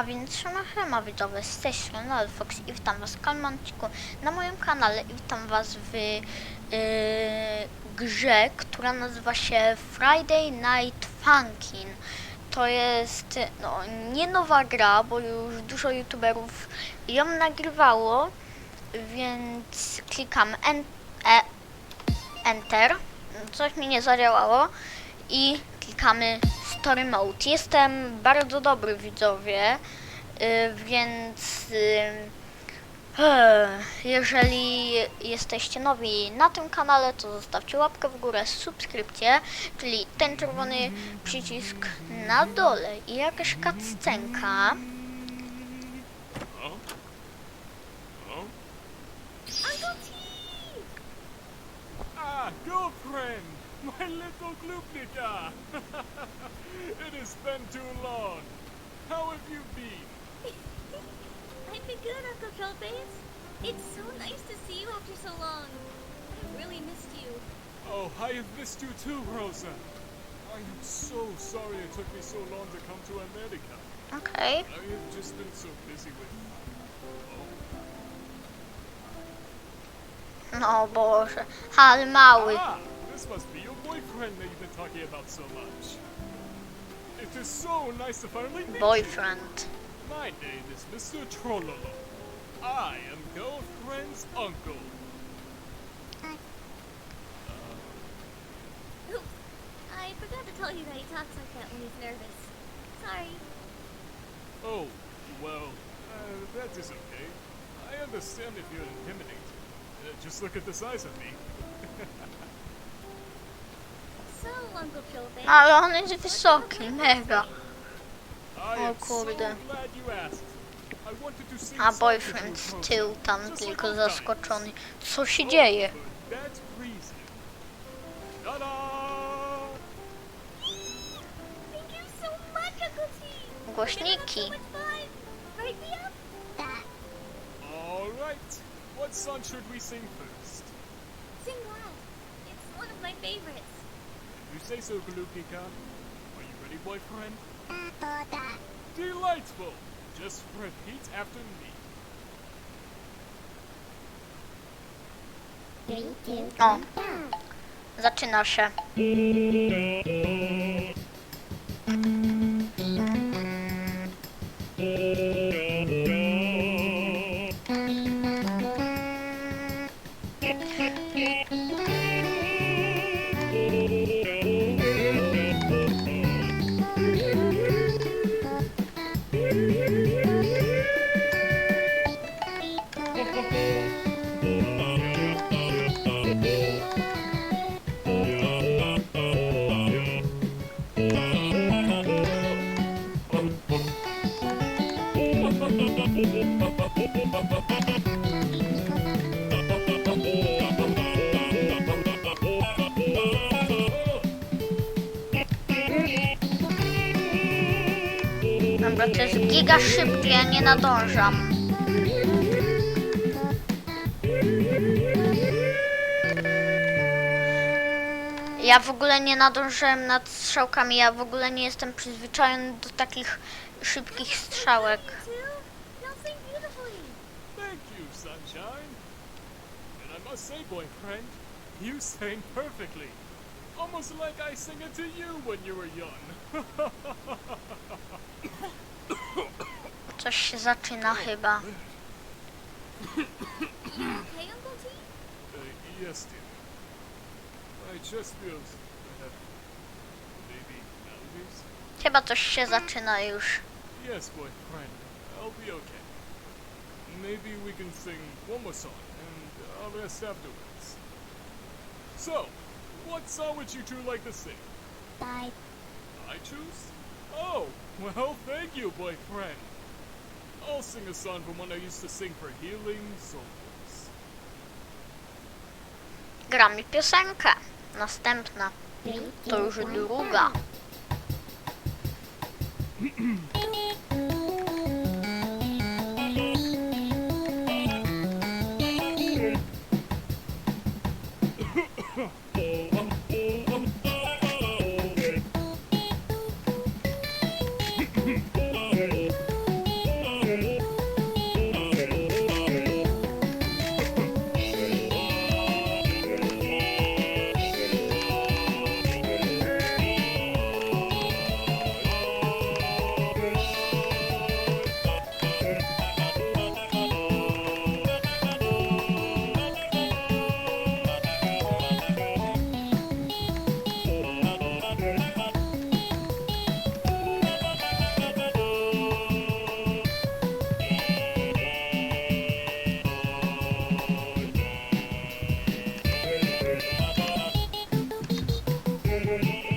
A więc siema, siema widzowie, z tej strony Alfox i witam was w odcinku na moim kanale i witam was w yy, grze, która nazywa się Friday Night Funkin'. To jest no, nie nowa gra, bo już dużo youtuberów ją nagrywało, więc klikam en e Enter, coś mi nie zadziałało i klikamy Story Mode. Jestem bardzo dobry widzowie, y, więc y, eh, jeżeli jesteście nowi na tym kanale, to zostawcie łapkę w górę, subskrypcję, czyli ten czerwony przycisk na dole i jakaś cutscenka. Oh? Oh? Uncle T! Girlfriend! My little Glupnika! it has been too long. How have you been? I've been good, Uncle Trollface. It's so nice to see you after so long. I really missed you. Oh, I have missed you too, Rosa. I am so sorry it took me so long to come to America. Okej. I have just been so busy with. No Boże, ale mały. Ah, this must be your boyfriend that you've been talking about so much. It is so nice to finally meet you. Boyfriend. My name is Mr. Trollolo. I am girlfriend's uncle. Oops. I forgot to tell you that he talks like that when he's nervous. Sorry. Oh, well, uh, that is okay. I understand if you're intimidated. Uh, just look at the size of me. Ale on jest wysoki, mega. Oh, so kurde. A boyfriend z tyłu tam tylko zaskoczony. Co się dzieje? Głośniki. What song should we sing first? Sing loud. It's one of my favorites. You say so, Glupika. Are you ready, boyfriend? Delightful! Just repeat after me. O, oh. zaczyna się. Dobra, to jest giga szybkie, ja nie nadążam. Ja w ogóle nie nadążyłem nad strzałkami, ja w ogóle nie jestem przyzwyczajony do takich szybkich strzałek. You, sunshine. I must say, boyfriend, you sang perfectly. Almost like I sang it to you when you were young. Coś się zaczyna chyba. Okay, Uncle T? Uh, yes, dear. My chest feels heavy. Maybe allergies? Chyba coś się zaczyna już. Yes, boyfriend. I'll be okay. Maybe we can sing one more song and I'll rest afterwards. So, what song would you two like to sing? Bye. I choose? Oh, well, thank you, boyfriend. I'll sing a song from one I used to sing for healing souls. Gra mi piosenkę. Następna. To już druga. day.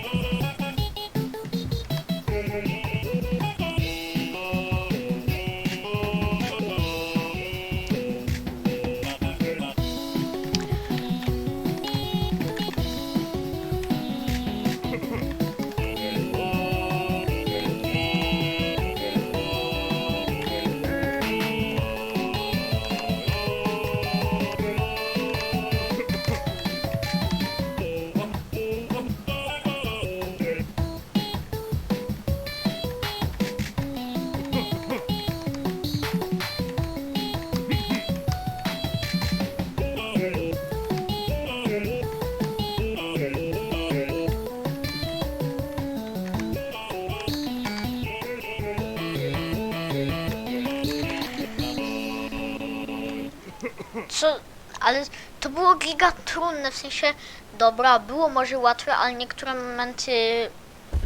Co? Ale to było giga trudne, w sensie, dobra, było może łatwe, ale niektóre momenty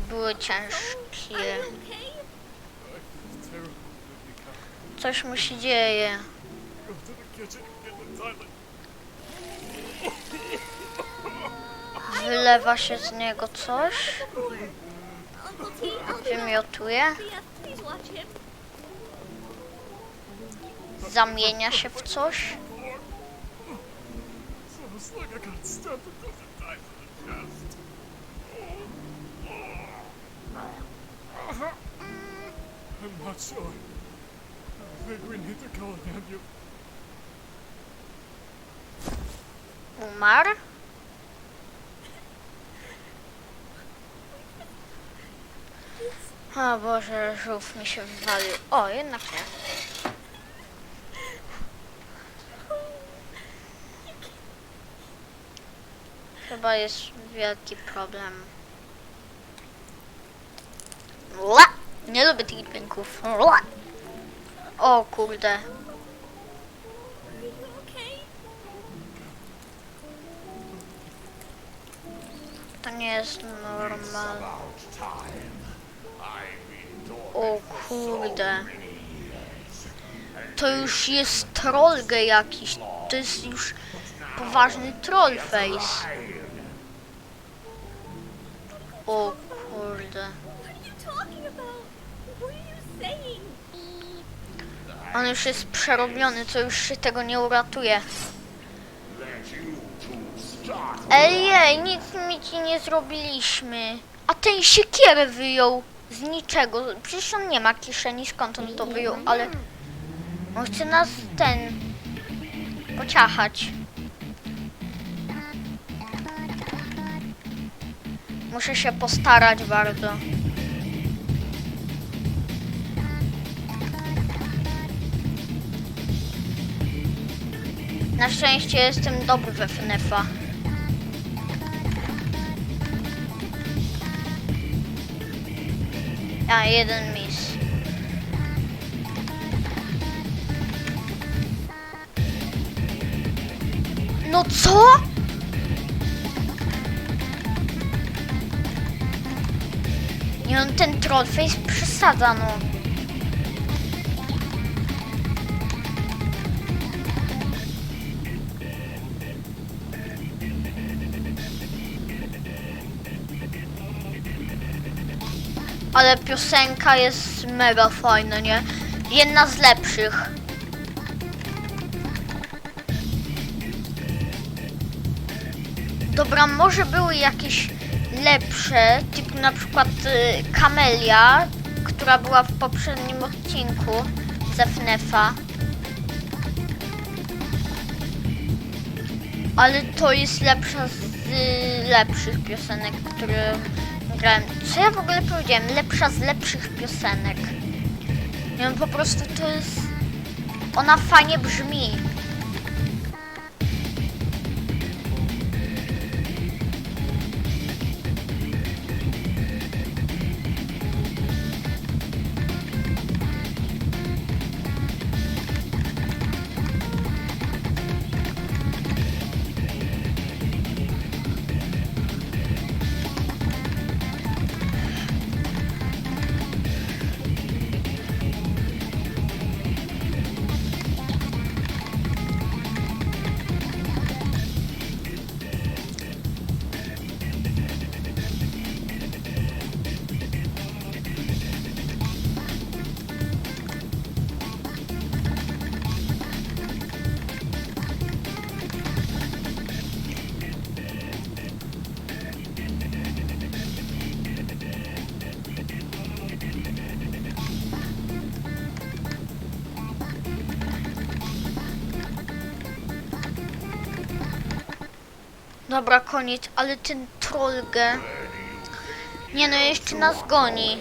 były ciężkie. Coś mu się dzieje. Wylewa się z niego coś, wymiotuje, zamienia się w coś. I got stabbed a dozen times in the chest. I'm not sure. I think we need to call an. Umarł? O Boże, żółw mi się wywalił. O, jednak nie. Chyba jest wielki problem. Ła! Nie lubię tych dźwięków. Ła! O kurde. To nie jest normalne. O kurde. To już jest trollge jakiś. To jest już poważny trollface. You saying? On już jest przerobiony, co już się tego nie uratuje. Ej, nic mi ci nie zrobiliśmy. A ten siekierę wyjął z niczego. Przecież on nie ma kieszeni, skąd on to wyjął, ale... On chce nas ten... pociachać. Muszę się postarać bardzo. Na szczęście jestem dobry we FNF-a. A, jeden mis. No co? On ten trollface przesadza, no. Ale piosenka jest mega fajna, nie? Jedna z lepszych. Dobra, może były jakieś lepsze, typu na przykład y, Kamelia, która była w poprzednim odcinku ze FNEF-a. Ale to jest lepsza z y, lepszych piosenek, które grałem. Co ja w ogóle powiedziałem? Lepsza z lepszych piosenek. Nie wiem, po prostu to jest... Ona fajnie brzmi. Dobra, koniec, ale ten trollge... Nie no, jeszcze nas goni.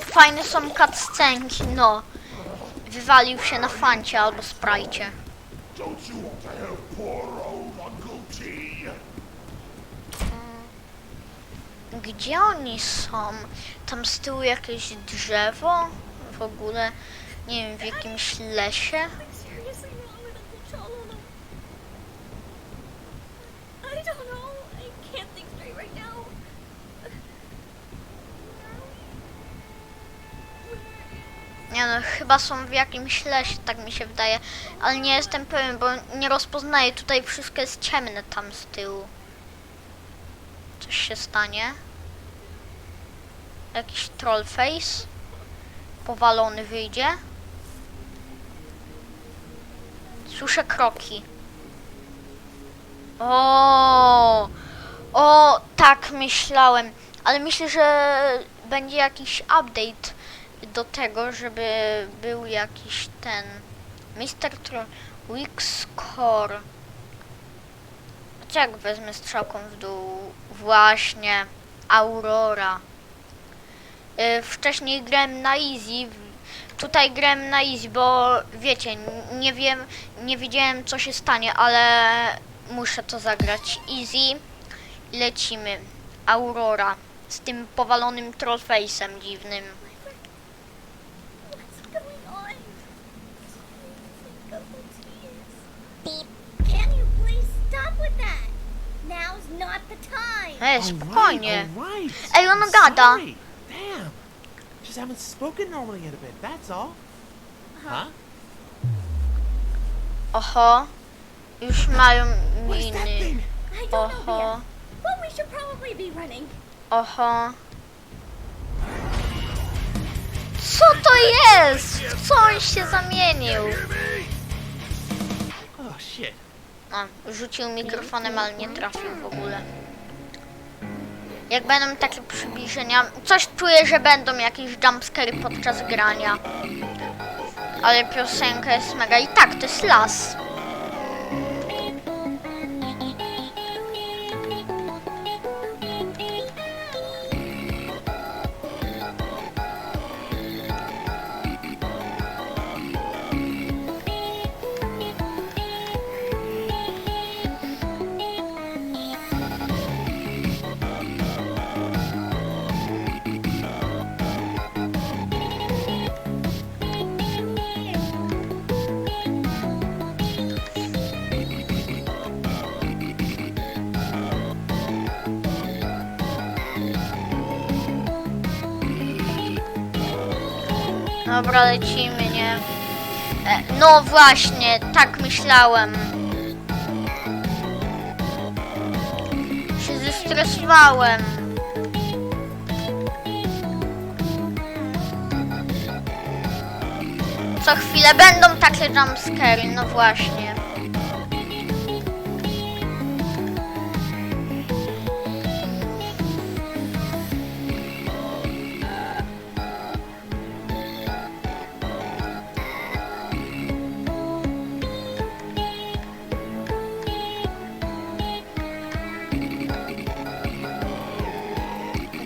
Fajne są cutscenki, no. Wywalił się na fancie albo sprajcie. T? Gdzie oni są? Tam z tyłu jakieś drzewo? W ogóle, nie wiem, w jakimś lesie? Nie no, chyba są w jakimś lesie, tak mi się wydaje. Ale nie jestem pewien, bo nie rozpoznaję. Tutaj wszystko jest ciemne tam z tyłu. Coś się stanie. Jakiś trollface. Powalony wyjdzie. Słyszę kroki. O, o, tak myślałem. Ale myślę, że będzie jakiś update do tego, żeby był jakiś ten Mr. Tro Weak Score. Co jak wezmę strzałką w dół? Właśnie, Aurora. Y, wcześniej grałem na easy, tutaj grałem na easy, bo wiecie, nie wiem, nie wiedziałem co się stanie, ale muszę to zagrać easy. Lecimy. Aurora z tym powalonym trollface'em dziwnym. Ej, spokojnie. Alright, Ej, on gada. Just haven't spoken normally in a bit, that's all. Huh? Oho. Już mają What is that miny. thing? I don't know, Oho. But we should probably be running. Oho. Co to jest? W Co on się zamienił? Oh shit. A, rzucił mikrofonem, ale nie trafił w ogóle. Jak będą takie przybliżenia, coś czuję, że będą jakieś jumpscary podczas grania. Ale piosenka jest mega. I tak, to jest las. Dobra, lecimy, nie? E, no właśnie, tak myślałem. Się zestresowałem. Co chwilę będą takie jumpscary, no właśnie.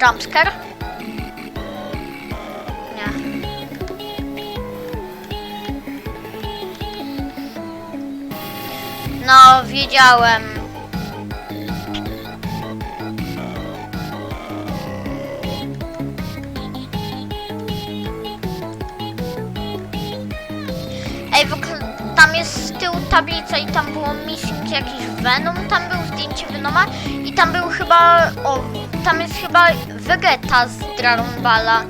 Jumpscare? Nie. No, wiedziałem. Ej, w ogóle tam jest z tyłu tablica i tam było missing jakiś Venom, tam był zdjęcie Venoma i tam był chyba, o, tam jest chyba Vegeta z Dragon Balla,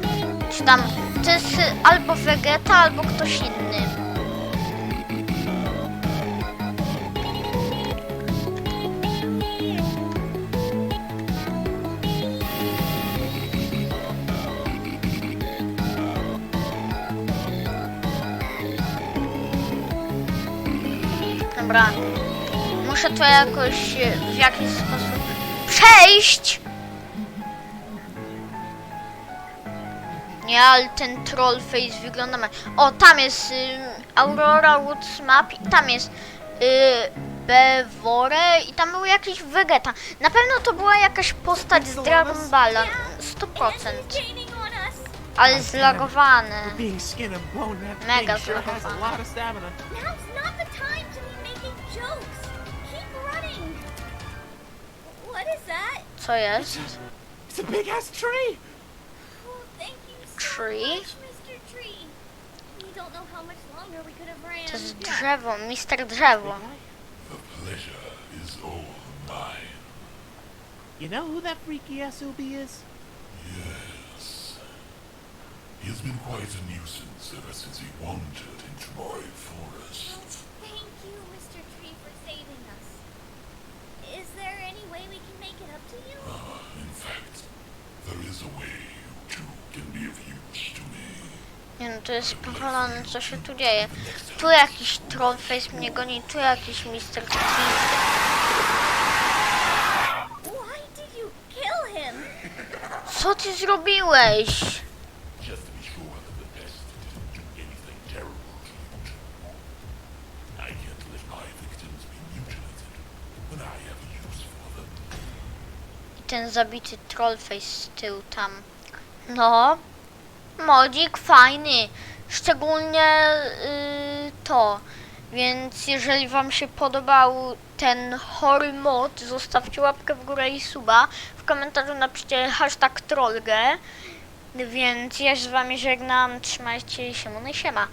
czy tam, to jest albo Vegeta, albo ktoś inny. Dobra. Muszę to jakoś w jakiś sposób przejść. Nie, ale ten troll face wygląda ma... O, tam jest y, Aurora Woods Map i tam jest y, Bewore i tam był jakiś Vegeta. Na pewno to była jakaś postać z Dragon Balla. 100%. And he's gaining on us. Ale zlagowane. Blown, that Mega zlagowane. Co jest? It's a big ass tree! Tree? much, Mr. Tree. We don't know how much longer we could have ran. To jest drzewo, mister drzewo. The pleasure is all mine. You know who that freaky SOB is? Yes. He has been quite a nuisance ever since he wandered into my forest. Thank you, Mr. Tree, for saving us. Is there any way we can make it up to you? Ah, in fact, there is a way Nie no, to jest powalone, co się tu dzieje. Tu jakiś trollface mnie goni, tu jakiś mister Tree. Why did you kill him? Co ty zrobiłeś? I ten zabity trollface z tyłu tam. No, modzik fajny. Szczególnie y, to. Więc jeżeli wam się podobał ten chory mod, zostawcie łapkę w górę i suba. W komentarzu napiszcie hashtag trollgę. Więc ja się z wami żegnam. Trzymajcie się, no siema.